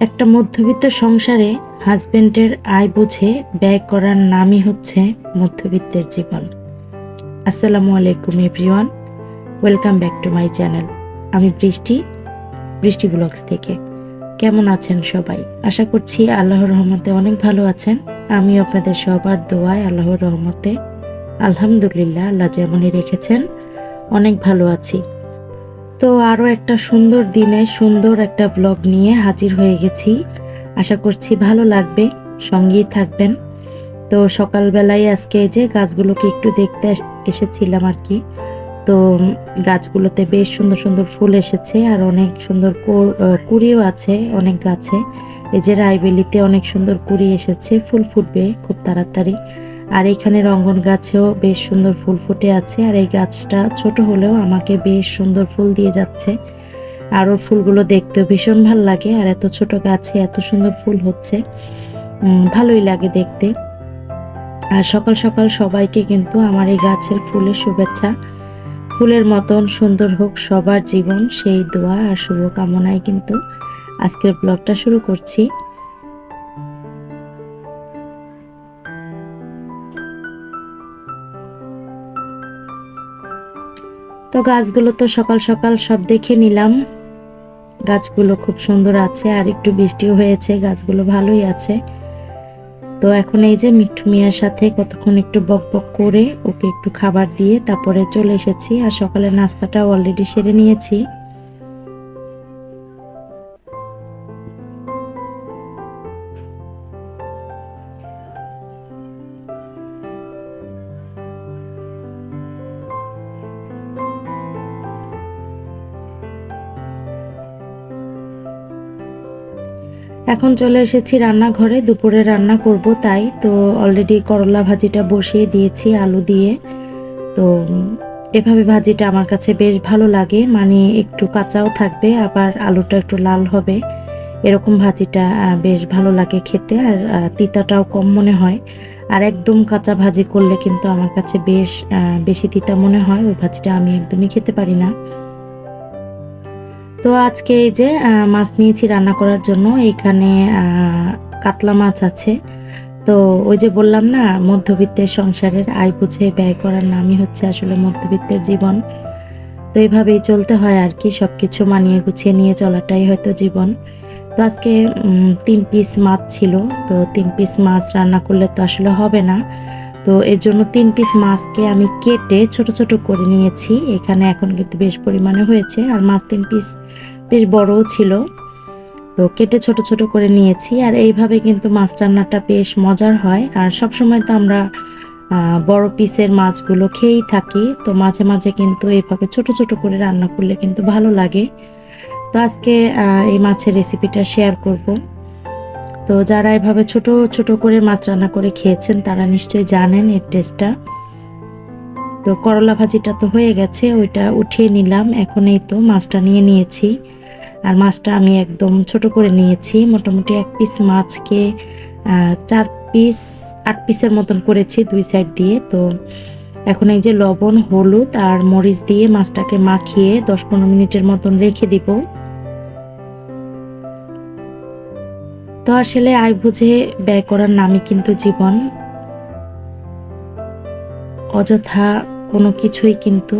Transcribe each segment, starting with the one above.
একটা মধ্যবিত্ত সংসারে হাজবেন্ডের আয় বুঝে ব্যয় করার নামই হচ্ছে মধ্যবিত্তের জীবন। আসসালামু আলাইকুম everyone, welcome back to my channel. আমি বৃষ্টি বৃষ্টি ব্লগস থেকে। কেমন আছেন সবাই? আশা করছি আল্লাহর রহমতে অনেক ভালো আছেন। আমি আপনাদের সবার দোয়ায় আল্লাহর রহমতে আলহামদুলিল্লাহ, আল্লাহ যেমনই রেখেছেন, অনেক ভালো আছি। তো আরও একটা সুন্দর দিনে সুন্দর একটা ব্লগ নিয়ে হাজির হয়ে গেছি। আশা করছি ভালো লাগবে, সঙ্গেই থাকবেন। তো সকালবেলায় আজকে যে গাছগুলোকে একটু দেখতে এসেছিলাম আর কি। তো গাছগুলোতে বেশ সুন্দর সুন্দর ফুল এসেছে আর অনেক সুন্দর কুড়িও আছে, অনেক গাছে। এই যে রায়বেলিতে অনেক সুন্দর কুড়ি এসেছে, ফুল ফুটবে খুব তাড়াতাড়ি। আর এখানে রঙ্গন গাছেও বেশ সুন্দর ফুল ফুটে আছে, আর এই গাছটা ছোট হলেও আমাকে বেশ সুন্দর ফুল দিয়ে যাচ্ছে। আর ওর ফুলগুলো দেখতেও ভীষণ ভালো লাগে, আর এত ছোট গাছে এত সুন্দর ফুল হচ্ছে। ভালোই লাগে দেখতে। আর সকাল সকাল সবাইকে কিন্তু আমার এই গাছের ফুলের শুভেচ্ছা। ফুলের মতন সুন্দর হোক সবার জীবন, সেই দোয়া আর শুভকামনায় কিন্তু আজকের ব্লগটা শুরু করছি। তো গাছগুলো তো সকাল সকাল সব দেখে নিলাম। গাছগুলো খুব সুন্দর আছে, আর একটু বৃষ্টিও হয়েছে, গাছগুলো ভালোই আছে। তো এখন এই যে মিঠু মিয়ার সাথে কতক্ষণ একটু বক বক করে ওকে একটু খাবার দিয়ে তারপরে চলে এসেছি, আর সকালে নাস্তাটা অলরেডি সেরে নিয়েছি। এখন চলে এসেছি রান্নাঘরে, দুপুরে রান্না করব তাই। তো অলরেডি করলা ভাজিটা বসিয়ে দিয়েছি আলু দিয়ে। তো এভাবে ভাজিটা আমার কাছে বেশ ভালো লাগে মানে একটু কাঁচাও থাকবে, আবার আলুটা একটু লাল হবে। এরকম ভাজিটা বেশ ভালো লাগে খেতে, আর তিতাটাও কম মনে হয়। আর একদম কাঁচা ভাজি করলে কিন্তু আমার কাছে বেশ বেশি তিতা মনে হয়, ওই ভাজিটা আমি একদমই খেতে পারি না। তো আজকে এই যে মাছ নিয়েছি রান্না করার জন্য এখানে কাতলা মাছ আছে। তো ওই যে বললাম না, মধ্যবিত্তের সংসারের আয় বুঝে ব্যয় করার নামই হচ্ছে আসলে মধ্যবিত্তের জীবন। তো এইভাবেই চলতে হয় আর কি সব কিছু মানিয়ে গুছিয়ে নিয়ে চলাটাই হয়তো জীবন। তো আজকে তিন পিস মাছ ছিল, তো তিন পিস মাছ রান্না করলে তো আসলে হবে না। তো এর জন্য তিন পিস মাছকে আমি কেটে ছোট ছোট করে নিয়েছি। এখানে এখন কিন্তু বেশ পরিমাণে হয়েছে। আর মাছ তিন পিস বেশ বড়ও ছিল। তো কেটে ছোট ছোট করে নিয়েছি। আর এইভাবে কিন্তু মাছ রান্নাটা বেশ মজার হয়। আর সব সময় তো আমরা বড় পিসের মাছগুলো খেয়েই থাকি। তো মাঝে মাঝে কিন্তু এইভাবে ছোট ছোট করে রান্না করলে কিন্তু ভালো লাগে। তো আজকে এই মাছের রেসিপিটা শেয়ার করব। তো যারা এভাবে ছোট ছোট করে মাছ রান্না করে খেয়েছেন, তারা নিশ্চয়ই জানেন এর টেস্টটা তো করলা ভাজিটা তো হয়ে গেছে, ওইটা উঠিয়ে নিলাম। এখন এই তো মাছটা নিয়ে নিয়েছি। আর মাছটা আমি একদম ছোট করে নিয়েছি, মোটামুটি এক পিস মাছকে চার পিস আট পিসের মতন করেছি দুই সাইড দিয়ে। তো এখন এই যে লবণ, হলুদ আর মরিচ দিয়ে মাছটাকে মাখিয়ে দশ পনেরো মিনিটের মতন রেখে দিব। তো আসলে আয় বুঝে ব্যয় করার নামই কিন্তু জীবন। অযথা কোনো কিছুই কিন্তু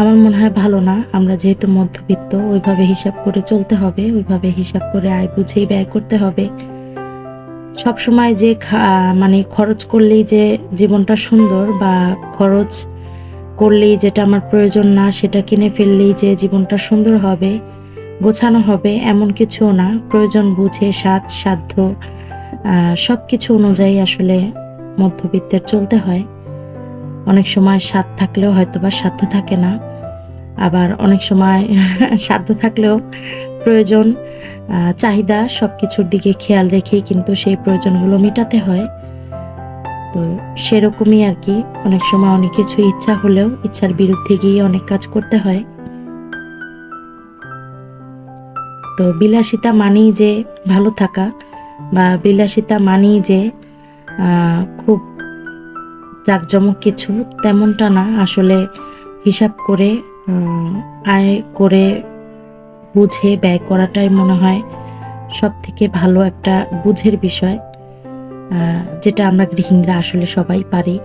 আমার মনে হয় ভালো না। আমরা যেহেতু মধ্যবিত্ত, ওইভাবে হিসাব করে চলতে হবে, ওইভাবে হিসাব করে আয় বুঝেই ব্যয় করতে হবে। সব সময় যে মানে খরচ করলেই যে জীবনটা সুন্দর বা খরচ করলেই যেটা আমার প্রয়োজন না, সেটা কিনে ফেললেই যে জীবনটা সুন্দর হবে গোছানো হবে, এমন কিছুও না। প্রয়োজন বুঝে, স্বাদ, সাধ্য সব কিছু অনুযায়ী আসলে মধ্যবিত্তের চলতে হয়। অনেক সময় স্বাদ থাকলেও হয়তো বা সাধ্য থাকে না। আবার অনেক সময় সাধ্য থাকলেও প্রয়োজন চাহিদা সব কিছুর দিকে খেয়াল রেখেই কিন্তু সেই প্রয়োজনগুলো মেটাতে হয়। তো সেরকমই আর কি। অনেক সময় অনেক কিছু ইচ্ছা হলেও ইচ্ছার বিরুদ্ধে গিয়ে অনেক কাজ করতে হয়। তো বিলাসিতা মানেই যে ভালো থাকা বা বিলাসিতা মানেই যে খুব জাঁকজমক কিছু তেমনটা না। আসলে হিসাব করে আয় করে বুঝে ব্যয় করাটাই মনে হয় সব থেকে ভালো একটা বুঝের বিষয়। যেটা আমরা গৃহিণীরা আসলে সবাই পারি।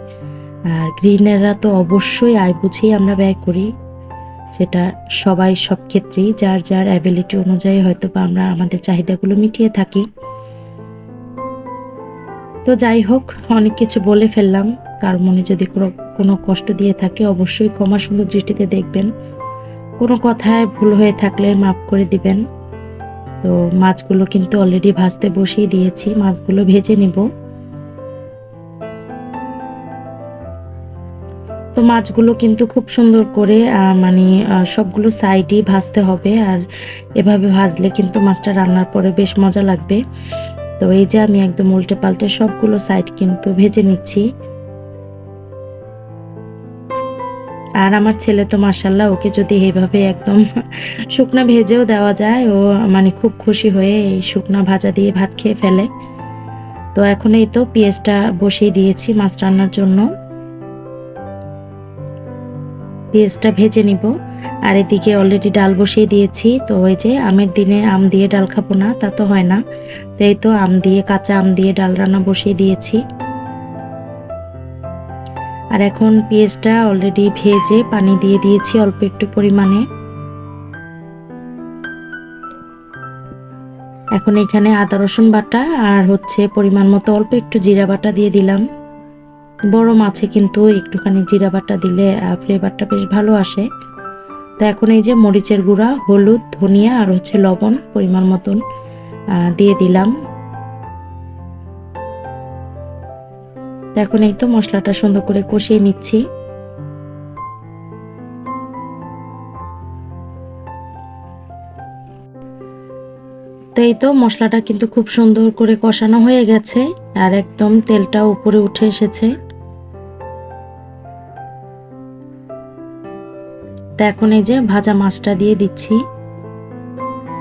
আর গৃহিণীরা তো অবশ্যই আয় বুঝেই আমরা ব্যয় করি। সেটা সবাই সব ক্ষেত্রেই, যার যার অ্যাবিলিটি অনুযায়ী হয়তো বা আমরা আমাদের চাহিদাগুলো মিটিয়ে থাকি। তো যাই হোক, অনেক কিছু বলে ফেললাম। কার মনে যদি কোনো কষ্ট দিয়ে থাকে, অবশ্যই ক্ষমা সুন্দর দৃষ্টিতে দেখবেন। কোনো কথায় ভুল হয়ে থাকলে মাফ করে দিবেন। তো মাছগুলো কিন্তু অলরেডি ভাজতে বসিয়ে দিয়েছি, মাছগুলো ভেজে নিব। তো মাছগুলো কিন্তু খুব সুন্দর করে মানে সবগুলো সাইডই ভাজতে হবে। আর এভাবে ভাজলে কিন্তু মাছটা রান্নার পরে বেশ মজা লাগবে। তো এই যে আমি একদম উল্টে পাল্টে সবগুলো সাইড কিন্তু ভেজে নিচ্ছি। আর আমার ছেলে তো মার্শাল্লাহ ওকে যদি এইভাবে একদম শুকনা ভেজেও দেওয়া যায়, ও মানে খুব খুশি হয়ে এই শুকনা ভাজা দিয়ে ভাত খেয়ে ফেলে। তো এখন এই তো পেঁয়াজটা বসিয়ে দিয়েছি মাছ রান্নার জন্য। পেঁয়াজটা ভেজে নিব। আর এদিকে অলরেডি ডাল বসিয়ে দিয়েছি। তো ওই যে আমের দিনে আম দিয়ে ডাল খাব না, তা তো হয় না। তো এই তো আম দিয়ে, কাঁচা আম দিয়ে ডাল রান্না বসিয়ে দিয়েছি। আর এখন পেঁয়াজটা অলরেডি ভেজে পানি দিয়ে দিয়েছি অল্প একটু পরিমাণে। এখন এখানে আদা রসুন বাটা আর হচ্ছে পরিমাণ মতো অল্প একটু জিরা বাটা দিয়ে দিলাম। বড় মাছে কিন্তু একটুখানি জিরা বাটা দিলে ফ্লেভারটা বেশ ভালো আসে। তো এখন এই যে মরিচের গুঁড়া, হলুদ, ধনিয়া আর হচ্ছে লবণ পরিমাণ মতন দিয়ে দিলাম। এখন এই তো মশলাটা সুন্দর করে কষিয়ে নিচ্ছি। তো এই তো মশলাটা কিন্তু খুব সুন্দর করে কষানো হয়ে গেছে, আর একদম তেলটা উপরে উঠে এসেছে। তো এখন এই যে ভাজা মাছটা দিয়ে দিচ্ছি।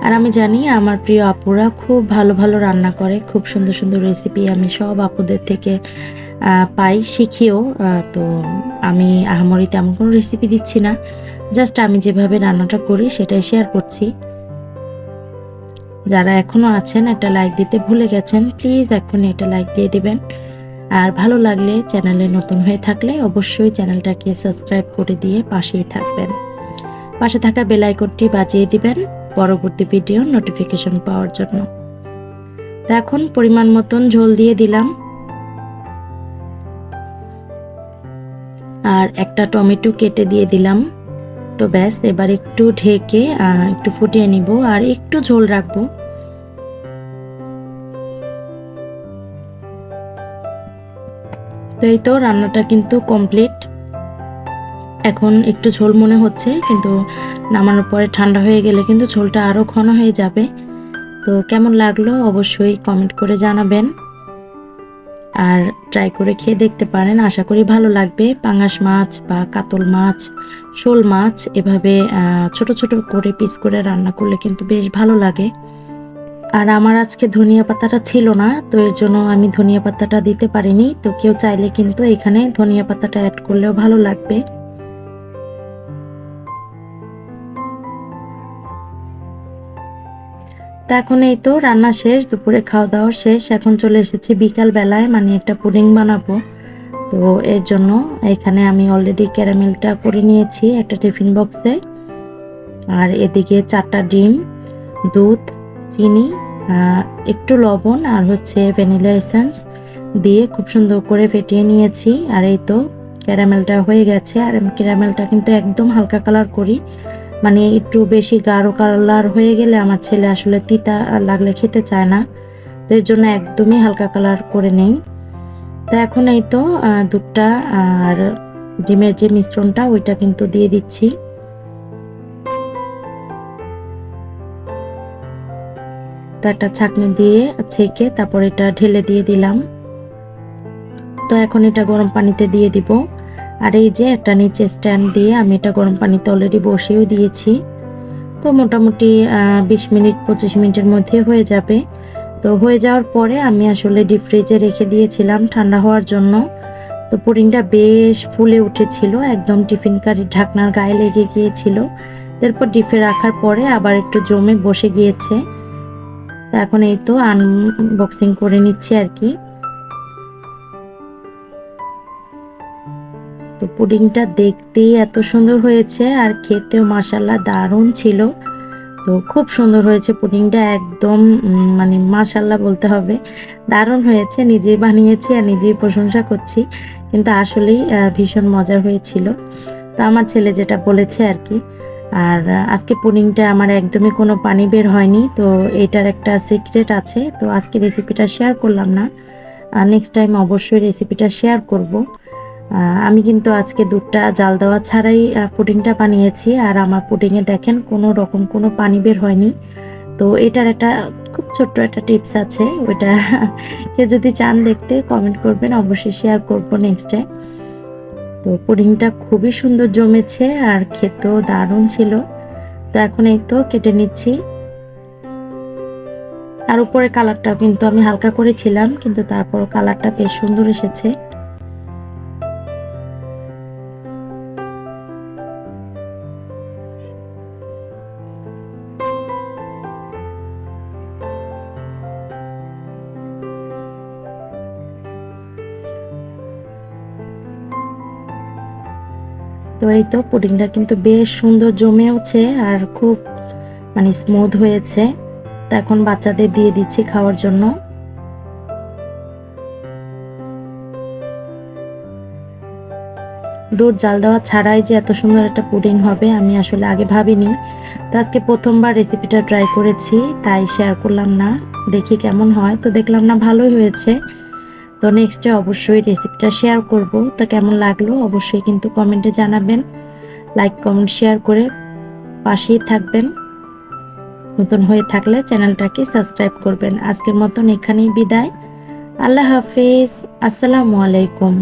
আর আমি জানি আমার প্রিয় আপুরা খুব ভালো ভালো রান্না করে, খুব সুন্দর সুন্দর রেসিপি আমি সব আপুদের থেকে পাই, শিখিও তো আমি আহামরি তেমন কোনো রেসিপি দিচ্ছি না। জাস্ট আমি যেভাবে রান্নাটা করি সেটাই শেয়ার করছি। যারা এখনও আছেন একটা লাইক দিতে ভুলে গেছেন প্লিজ এখন এটা লাইক দিয়ে দিবেন। আর ভালো লাগলে চ্যানেলে নতুন হয়ে থাকলে অবশ্যই চ্যানেলটাকে সাবস্ক্রাইব করে দিয়ে পাশেই থাকবেন। পাশে থাকা বেল আইকনটি বাজিয়ে দিবেন পরবর্তী ভিডিও নোটিফিকেশন পাওয়ার জন্য। তো এখন পরিমাণ মতন ঝোল দিয়ে দিলাম। আর একটা টমেটো কেটে দিয়ে দিলাম। তো ব্যাস, এবার একটু ঢেকে একটু ফুটিয়ে নিব আর একটু ঝোল রাখব। তো এই তো রান্নাটা কিন্তু কমপ্লিট এখন একটু ঝোল মনে হচ্ছে, কিন্তু নামানোর পরে ঠান্ডা হয়ে গেলে কিন্তু ঝোলটা আরও ঘন হয়ে যাবে। তো কেমন লাগল অবশ্যই কমেন্ট করে জানাবেন। আর ট্রাই করে খেয়ে দেখতে পারেন, আশা করি ভালো লাগবে। পাঙাশ মাছ বা কাতল মাছ, শোল মাছ, এভাবে ছোট ছোট করে পিস করে রান্না করলে কিন্তু বেশ ভালো লাগে। আর আমার আজকে ধনিয়া পাতাটা ছিল না, তো এর জন্য আমি ধনিয়া পাতাটা দিতে পারিনি। তো কেউ চাইলে কিন্তু এখানে ধনিয়া পাতাটা অ্যাড করলেও ভালো লাগবে। তা এখন এই তো রান্না শেষ, দুপুরে খাওয়া দাওয়া শেষ। এখন চলে এসেছি বিকাল বেলায় মানে একটা পুডিং বানাবো। তো এর জন্য এখানে আমি অলরেডি ক্যারামেলটা করে নিয়েছি একটা টিফিন বক্সে। আর এদিকে চারটা ডিম, দুধ চিনি একটু লবণ আর হচ্ছে ভ্যানিলা এসেন্স দিয়ে খুব সুন্দর করে ফেটিয়ে নিয়েছি। আর এই তো ক্যারামেলটা হয়ে গেছে। আর আমি ক্যারামেলটা কিন্তু একদম হালকা কালার করি। মানে একটু বেশি গাঢ় কালার হয়ে গেলে আমার ছেলে আসলে তিতা লাগলে খেতে চায় না। তো এর জন্য একদমই হালকা কালার করে নেই। তো এখন এই তো দুধটা আর ডিমের যে মিশ্রণটা, ওইটা কিন্তু দিয়ে দিচ্ছি। একটা ছাকনি দিয়ে ছেঁকে তারপর এটা ঢেলে দিয়ে দিলাম। তো এখন এটা গরম পানিতে দিয়ে দিব। আর এই যে একটা নিচে স্ট্যান্ড দিয়ে আমি এটা গরম পানিতে অলরেডি বসিয়েও দিয়েছি। তো মোটামুটি বিশ মিনিট, পঁচিশ মিনিটের মধ্যে হয়ে যাবে। তো হয়ে যাওয়ার পরে আমি আসলে ডিপ ফ্রিজে রেখে দিয়েছিলাম ঠান্ডা হওয়ার জন্য। তো পুডিংটা বেশ ফুলে উঠেছিল, একদম টিফিন কারির ঢাকনার গায়ে লেগে গিয়েছিল। তারপর ডিপে রাখার পরে আবার একটু জমে বসে গিয়েছে। তো এখন এই তো আনবক্সিং করে নিচ্ছি আর কি। তো পুডিংটা দেখতেই এত সুন্দর হয়েছে আর খেতেও মাসাল্লাহ দারুণ ছিল। তো খুব সুন্দর হয়েছে পুডিংটা, একদম মানে মাসাল্লাহ বলতে হবে। দারুণ হয়েছে, নিজেই বানিয়েছি আর নিজেই প্রশংসা করছি। কিন্তু আসলেই ভীষণ মজার হয়েছিল। তো আমার ছেলে যেটা বলেছে আর কি আর আজকে পুডিংটা আমার একদমই কোনো পানি বের হয়নি, তো এটার একটা সিক্রেট আছে, তো আজকে রেসিপিটা শেয়ার করলাম না। নেক্সট টাইম অবশ্যই রেসিপিটা শেয়ার করব। আমি কিন্তু আজকে দুধটা জাল দেওয়া ছাড়াই পুডিংটা বানিয়েছি, আর আমার পুডিংয়ে দেখেন কোনো রকম কোনো পানি বের হয়নি। তো এটার একটা খুব ছোট্ট একটা টিপস আছে, ওইটা কেউ যদি চান দেখতে কমেন্ট করবেন, অবশ্যই শেয়ার করব নেক্সটে তো পুডিংটা খুবই সুন্দর জমেছে আর খেতেও দারুণ ছিল। তো এখন এই তো কেটে নিচ্ছি। আর উপরে কালারটাও কিন্তু আমি হালকা করেছিলাম, কিন্তু তারপর কালারটা বেশ সুন্দর এসেছে। তো এই তো পুডিংটা কিন্তু বেশ সুন্দর জমেওছে আর খুব মানে স্মুথ হয়েছে। তো এখন বাচ্চাদের দিয়ে দিচ্ছি খাওয়ার জন্য। দুধ জাল দেওয়া ছাড়াই যে এত সুন্দর একটা পুডিং হবে আমি আসলে আগে ভাবিনি। তো আজকে প্রথমবার রেসিপিটা ট্রাই করেছি, তাই শেয়ার করলাম না। দেখি কেমন হয়। তো দেখলাম না ভালোই হয়েছে। তো নেক্সটে অবশ্যই রেসিপিটা শেয়ার করব। তো কেমন লাগল অবশ্যই কিন্তু কমেন্টে জানাবেন। লাইক কমেন্ট শেয়ার করে পাশেই থাকবেন। নতুন হয়ে থাকলে চ্যানেলটাকে সাবস্ক্রাইব করবেন। আজকের মতন এখানেই বিদায়। আল্লাহ হাফিজ। আসসালামু আলাইকুম।